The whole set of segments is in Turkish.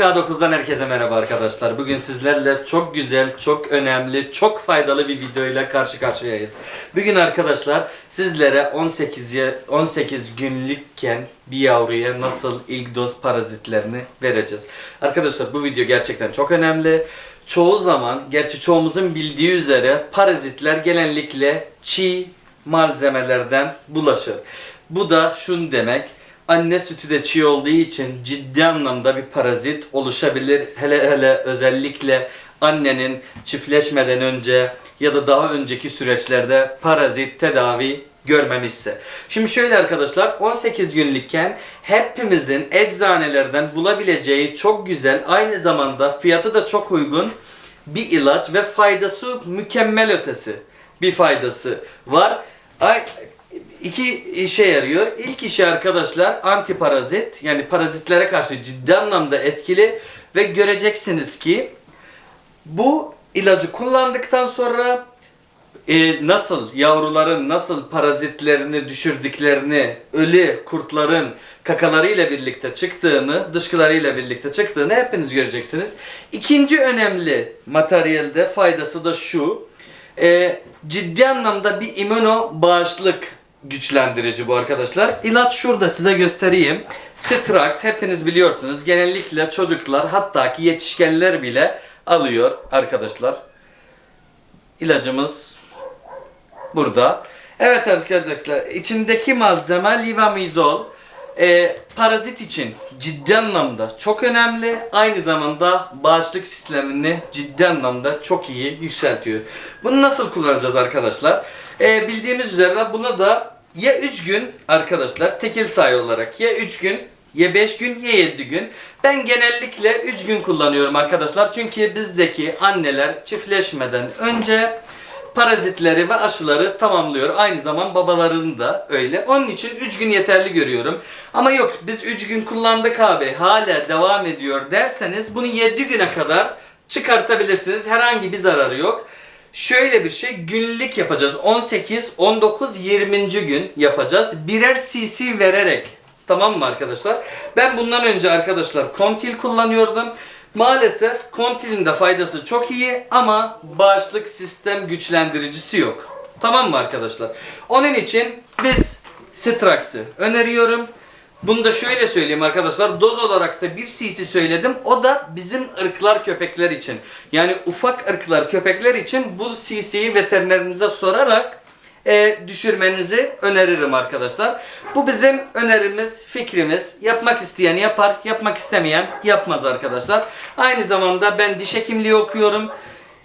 K9'dan herkese merhaba arkadaşlar. Bugün sizlerle çok güzel, çok önemli, çok faydalı bir videoyla karşı karşıyayız. Bugün arkadaşlar sizlere 18 ya- 18 günlükken bir yavruya nasıl ilk doz parazitlerini vereceğiz. Arkadaşlar bu video gerçekten çok önemli. Çoğu zaman, gerçi çoğumuzun bildiği üzere parazitler genellikle çiğ malzemelerden bulaşır. Bu da şunu demek, anne sütü de çiğ olduğu için ciddi anlamda bir parazit oluşabilir. Hele hele özellikle annenin çiftleşmeden önce ya da daha önceki süreçlerde parazit tedavi görmemişse. Şimdi şöyle arkadaşlar 18 günlükken hepimizin eczanelerden bulabileceği çok güzel aynı zamanda fiyatı da çok uygun bir ilaç ve faydası mükemmel ötesi bir faydası var. Ay, iki işe yarıyor. İlk işi arkadaşlar antiparazit yani parazitlere karşı ciddi anlamda etkili ve göreceksiniz ki bu ilacı kullandıktan sonra e, nasıl yavruların nasıl parazitlerini düşürdüklerini, ölü kurtların kakalarıyla birlikte çıktığını, dışkılarıyla birlikte çıktığını hepiniz göreceksiniz. İkinci önemli materyalde faydası da şu. e, ciddi anlamda bir immüno bağışlık güçlendirici bu arkadaşlar. İlaç şurada size göstereyim. Strax hepiniz biliyorsunuz. Genellikle çocuklar hatta ki yetişkinler bile alıyor arkadaşlar. İlacımız burada. Evet arkadaşlar içindeki malzeme livamizol. Ee, parazit için ciddi anlamda çok önemli. Aynı zamanda bağışıklık sistemini ciddi anlamda çok iyi yükseltiyor. Bunu nasıl kullanacağız arkadaşlar? Ee, bildiğimiz üzere buna da ya 3 gün arkadaşlar tekil sayı olarak ya 3 gün ya 5 gün ya 7 gün. Ben genellikle 3 gün kullanıyorum arkadaşlar. Çünkü bizdeki anneler çiftleşmeden önce parazitleri ve aşıları tamamlıyor. Aynı zaman babaların da öyle. Onun için 3 gün yeterli görüyorum. Ama yok biz 3 gün kullandık abi hala devam ediyor derseniz bunu 7 güne kadar çıkartabilirsiniz. Herhangi bir zararı yok. Şöyle bir şey günlük yapacağız. 18, 19, 20. gün yapacağız. Birer cc vererek. Tamam mı arkadaşlar? Ben bundan önce arkadaşlar Contil kullanıyordum. Maalesef Contil'in de faydası çok iyi ama bağışıklık sistem güçlendiricisi yok. Tamam mı arkadaşlar? Onun için biz Strax'ı öneriyorum. Bunu da şöyle söyleyeyim arkadaşlar. Doz olarak da bir cc söyledim. O da bizim ırklar köpekler için. Yani ufak ırklar köpekler için bu cc'yi veterinerinize sorarak e, düşürmenizi öneririm arkadaşlar. Bu bizim önerimiz, fikrimiz. Yapmak isteyen yapar, yapmak istemeyen yapmaz arkadaşlar. Aynı zamanda ben diş hekimliği okuyorum.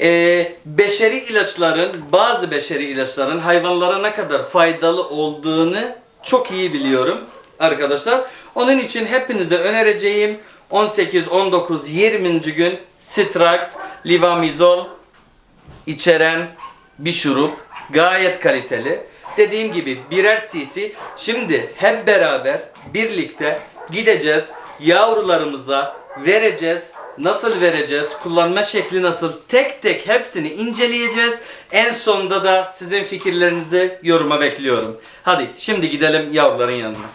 E, beşeri ilaçların, bazı beşeri ilaçların hayvanlara ne kadar faydalı olduğunu çok iyi biliyorum arkadaşlar. Onun için hepinize önereceğim 18, 19, 20. gün Strax, Livamizol içeren bir şurup. Gayet kaliteli. Dediğim gibi birer cc. Şimdi hep beraber birlikte gideceğiz. Yavrularımıza vereceğiz. Nasıl vereceğiz? Kullanma şekli nasıl? Tek tek hepsini inceleyeceğiz. En sonunda da sizin fikirlerinizi yoruma bekliyorum. Hadi şimdi gidelim yavruların yanına.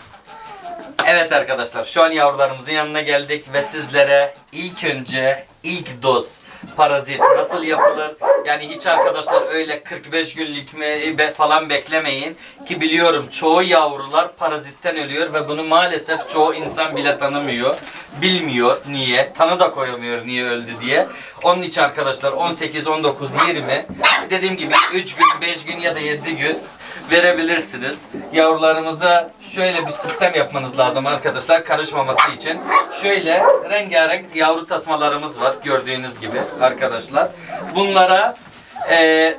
Evet arkadaşlar şu an yavrularımızın yanına geldik ve sizlere ilk önce ilk doz parazit nasıl yapılır? Yani hiç arkadaşlar öyle 45 günlük mü falan beklemeyin ki biliyorum çoğu yavrular parazitten ölüyor ve bunu maalesef çoğu insan bile tanımıyor. Bilmiyor niye, tanı da koyamıyor niye öldü diye. Onun için arkadaşlar 18, 19, 20 dediğim gibi 3 gün, 5 gün ya da 7 gün verebilirsiniz. Yavrularımıza şöyle bir sistem yapmanız lazım arkadaşlar karışmaması için. Şöyle rengarenk yavru tasmalarımız var gördüğünüz gibi arkadaşlar. Bunlara e,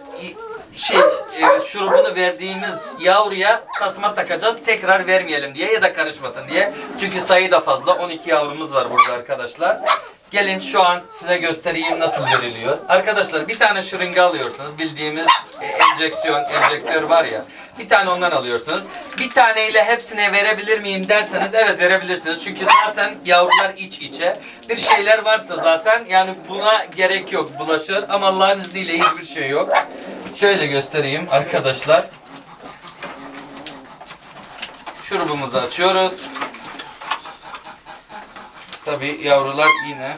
şey e, şurubunu verdiğimiz yavruya tasma takacağız. Tekrar vermeyelim diye ya da karışmasın diye. Çünkü sayı da fazla. 12 yavrumuz var burada arkadaşlar. Gelin şu an size göstereyim nasıl veriliyor. Arkadaşlar bir tane şırınga alıyorsunuz. Bildiğimiz e, enjeksiyon, enjektör var ya. Bir tane ondan alıyorsunuz. Bir taneyle hepsine verebilir miyim derseniz evet verebilirsiniz. Çünkü zaten yavrular iç içe. Bir şeyler varsa zaten yani buna gerek yok bulaşır. Ama Allah'ın izniyle hiçbir şey yok. Şöyle göstereyim arkadaşlar. Şurubumuzu açıyoruz. Tabi yavrular yine.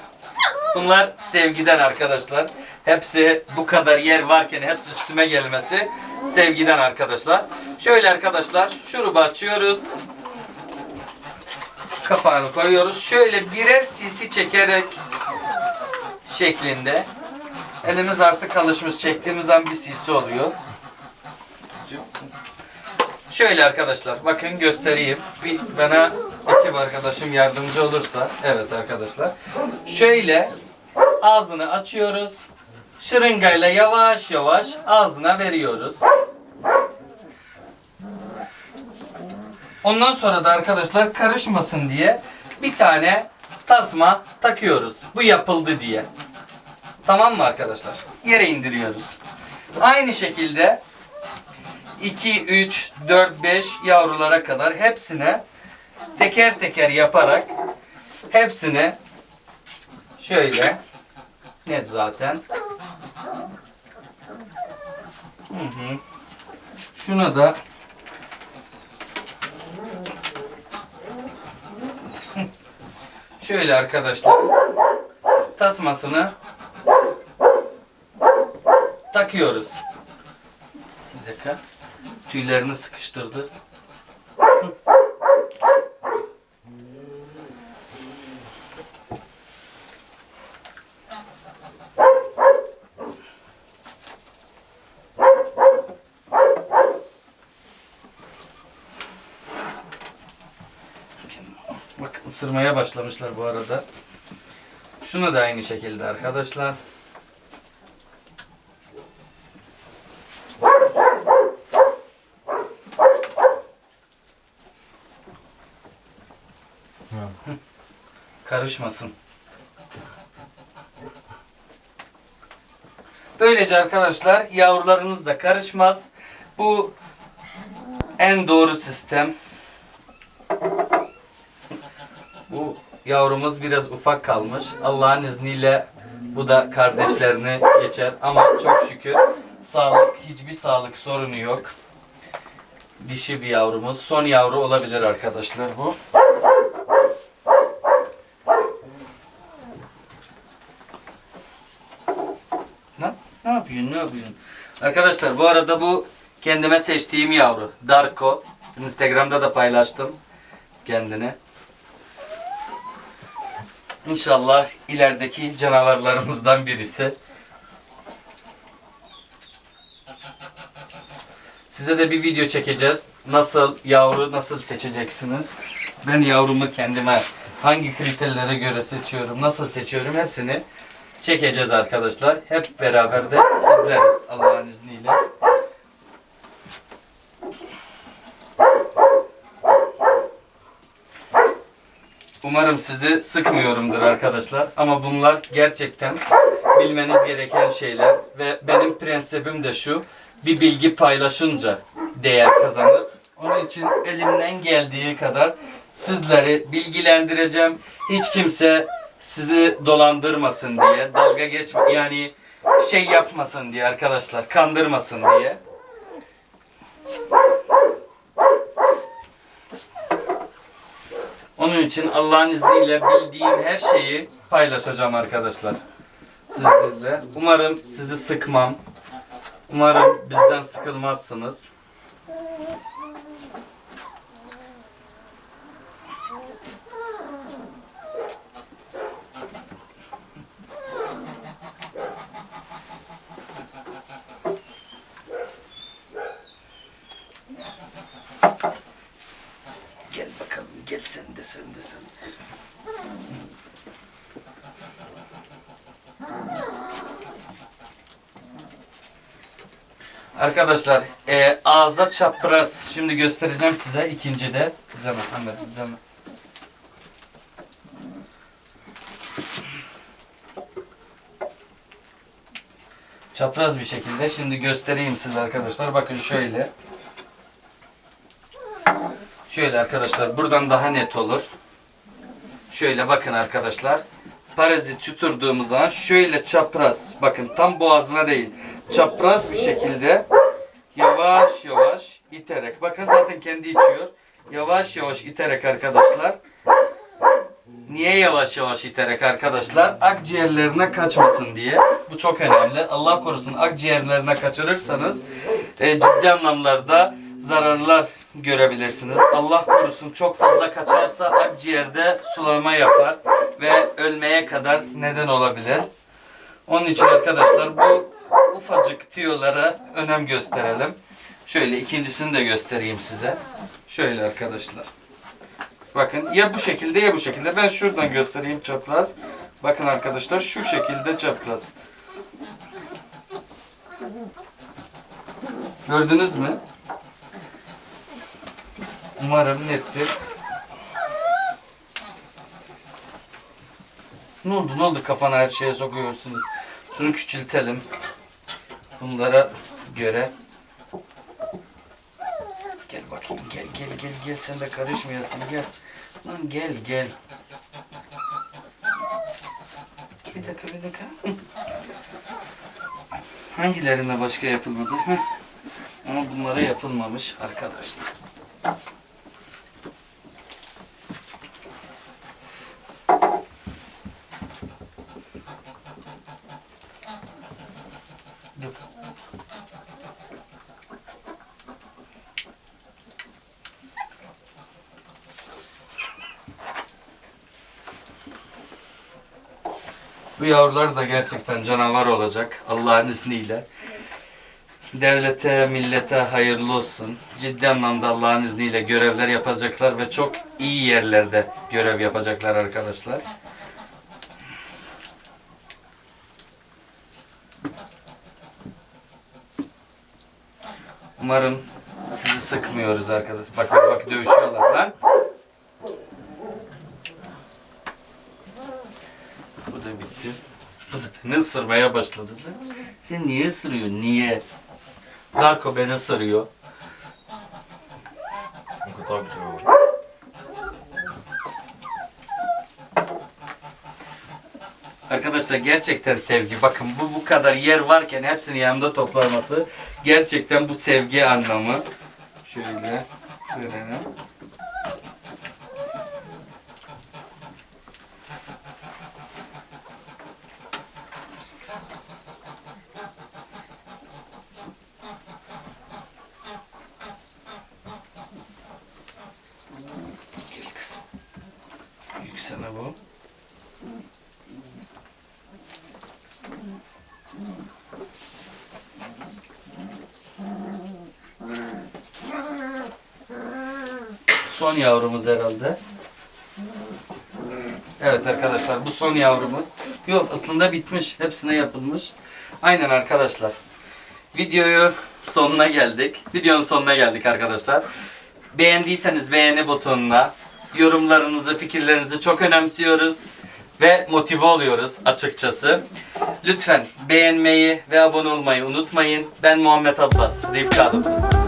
Bunlar sevgiden arkadaşlar. Hepsi bu kadar yer varken hepsi üstüme gelmesi sevgiden arkadaşlar. Şöyle arkadaşlar şurubu açıyoruz. Kapağını koyuyoruz. Şöyle birer sisi çekerek şeklinde. Elimiz artık alışmış. Çektiğimiz an bir sisi oluyor. Şöyle arkadaşlar bakın göstereyim. Bir bana ekip arkadaşım yardımcı olursa. Evet arkadaşlar. Şöyle ağzını açıyoruz. Şırıngayla yavaş yavaş ağzına veriyoruz. Ondan sonra da arkadaşlar karışmasın diye bir tane tasma takıyoruz. Bu yapıldı diye. Tamam mı arkadaşlar? Yere indiriyoruz. Aynı şekilde 2, 3, 4, 5 yavrulara kadar hepsine teker teker yaparak hepsine şöyle net zaten hı hı. şuna da şöyle arkadaşlar tasmasını takıyoruz. Bir dakika. Tüylerini sıkıştırdı. Bak ısırmaya başlamışlar bu arada. Şunu da aynı şekilde arkadaşlar. Karışmasın. Böylece arkadaşlar yavrularınız da karışmaz. Bu en doğru sistem. Bu yavrumuz biraz ufak kalmış. Allah'ın izniyle bu da kardeşlerini geçer. Ama çok şükür sağlık hiçbir sağlık sorunu yok. Dişi bir yavrumuz. Son yavru olabilir arkadaşlar bu. Ne, yapıyorsun? Ne yapıyorsun? Arkadaşlar bu arada bu kendime seçtiğim yavru. Darko. Instagram'da da paylaştım kendini. İnşallah ilerideki canavarlarımızdan birisi. Size de bir video çekeceğiz. Nasıl yavru nasıl seçeceksiniz? Ben yavrumu kendime hangi kriterlere göre seçiyorum, nasıl seçiyorum hepsini çekeceğiz arkadaşlar. Hep beraber de izleriz Allah'ın izniyle. Umarım sizi sıkmıyorumdur arkadaşlar. Ama bunlar gerçekten bilmeniz gereken şeyler. Ve benim prensibim de şu. Bir bilgi paylaşınca değer kazanır. Onun için elimden geldiği kadar sizleri bilgilendireceğim. Hiç kimse sizi dolandırmasın diye, dalga geçme yani şey yapmasın diye arkadaşlar, kandırmasın diye. Onun için Allah'ın izniyle bildiğim her şeyi paylaşacağım arkadaşlar. Sizlerle. Umarım sizi sıkmam. Umarım bizden sıkılmazsınız. Gel bakalım gel sen de sen de sen. Arkadaşlar e, ağza çapraz şimdi göstereceğim size ikinci de. Zaman Ahmet zaman. Çapraz bir şekilde şimdi göstereyim size arkadaşlar. Bakın şöyle. Şöyle arkadaşlar buradan daha net olur. Şöyle bakın arkadaşlar. Parazit tuturduğumuz zaman şöyle çapraz bakın tam boğazına değil. Çapraz bir şekilde yavaş yavaş iterek. Bakın zaten kendi içiyor. Yavaş yavaş iterek arkadaşlar. Niye yavaş yavaş iterek arkadaşlar? Akciğerlerine kaçmasın diye. Bu çok önemli. Allah korusun akciğerlerine kaçırırsanız e, ciddi anlamlarda zararlar görebilirsiniz. Allah korusun çok fazla kaçarsa akciğerde sulama yapar ve ölmeye kadar neden olabilir. Onun için arkadaşlar bu ufacık tiyolara önem gösterelim. Şöyle ikincisini de göstereyim size. Şöyle arkadaşlar. Bakın ya bu şekilde ya bu şekilde. Ben şuradan göstereyim çapraz. Bakın arkadaşlar şu şekilde çapraz. Gördünüz mü? Umarım nettir. Ne oldu ne oldu kafana her şeye sokuyorsunuz. Şunu küçültelim. Bunlara göre. Gel bakayım gel gel gel gel sen de karışmayasın gel. Lan gel gel. Bir dakika bir dakika. Hangilerine başka yapılmadı? Ama bunlara yapılmamış arkadaşlar. Bu yavrular da gerçekten canavar olacak Allah'ın izniyle. Devlete, millete hayırlı olsun. Ciddi anlamda Allah'ın izniyle görevler yapacaklar ve çok iyi yerlerde görev yapacaklar arkadaşlar. Umarım sizi sıkmıyoruz arkadaş. Bak bak dövüşüyorlar lan. Bu da bitti. Bu da beni ısırmaya başladı. lan. Sen niye ısırıyorsun? Niye? Darko beni ısırıyor. Ne kadar güzel oldu. Arkadaşlar gerçekten sevgi. Bakın bu bu kadar yer varken hepsini yanında toplaması gerçekten bu sevgi anlamı. Şöyle verelim. Yüksene bu. Son yavrumuz herhalde. Evet arkadaşlar bu son yavrumuz. Yok aslında bitmiş. Hepsine yapılmış. Aynen arkadaşlar. Videoyu sonuna geldik. Videonun sonuna geldik arkadaşlar. Beğendiyseniz beğeni butonuna yorumlarınızı, fikirlerinizi çok önemsiyoruz ve motive oluyoruz açıkçası. Lütfen beğenmeyi ve abone olmayı unutmayın. Ben Muhammed Abbas, Rifka Dokuz.